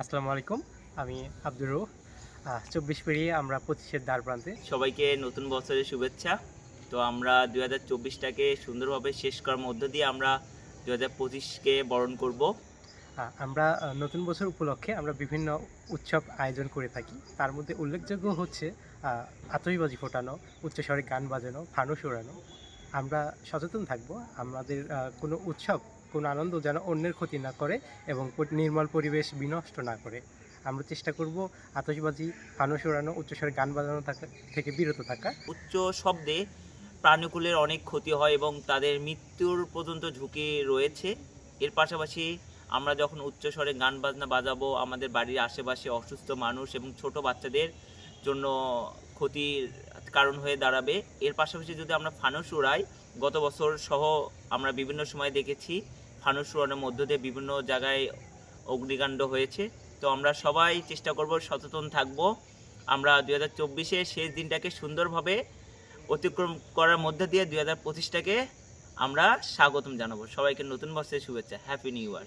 আসসালামু আলাইকুম আমি আব্দুর রৌফ চব্বিশ পেরিয়ে আমরা পঁচিশের দ্বার প্রান্তে। সবাইকে নতুন বছরের শুভেচ্ছা। তো আমরা দুই হাজার চব্বিশটাকে সুন্দরভাবে শেষ করার মধ্য দিয়ে আমরা দুই হাজার পঁচিশকে বরণ করব। আমরা নতুন বছর উপলক্ষে আমরা বিভিন্ন উৎসব আয়োজন করে থাকি। তার মধ্যে উল্লেখযোগ্য হচ্ছে আতশবাজি ফোটানো উচ্চস্বরে গান বাজানো ফানুস ওড়ানো। আমরা সচেতন থাকব। আমাদের কোনো উৎসব কোনো আনন্দ যেন অন্যের ক্ষতি না করে এবং নির্মল পরিবেশ বিনষ্ট না করে। আমরা চেষ্টা করব আতশবাজি ফানুস ওড়ানো উচ্চস্বরে গান বাজানো থাকা, থেকে বিরত থাকা। উচ্চ শব্দে প্রাণীকুলের অনেক ক্ষতি হয় এবং তাদের মৃত্যুর পর্যন্ত ঝুঁকি রয়েছে। এর পাশাপাশি আমরা যখন উচ্চ স্বরে গান বাজনা বাজাবো, আমাদের বাড়ির আশেপাশে অসুস্থ মানুষ এবং ছোট বাচ্চাদের জন্য ক্ষতির কারণ হয়ে দাঁড়াবে। এর পাশাপাশি যদি আমরা ফানুস উড়াই, গত বছর সহ আমরা বিভিন্ন সময় দেখেছি ফানুস উড়ানোর মধ্য দিয়ে বিভিন্ন জায়গায় অগ্নিকাণ্ড হয়েছে। তো আমরা সবাই চেষ্টা করব সচেতন থাকব। আমরা দুই হাজার চব্বিশের শেষ দিনটাকে সুন্দরভাবে অতিক্রম করার মধ্যে দিয়ে দুই হাজার পঁচিশটাকে আমরা স্বাগতম জানাব। সবাইকে নতুন বছরের শুভেচ্ছা। Happy new year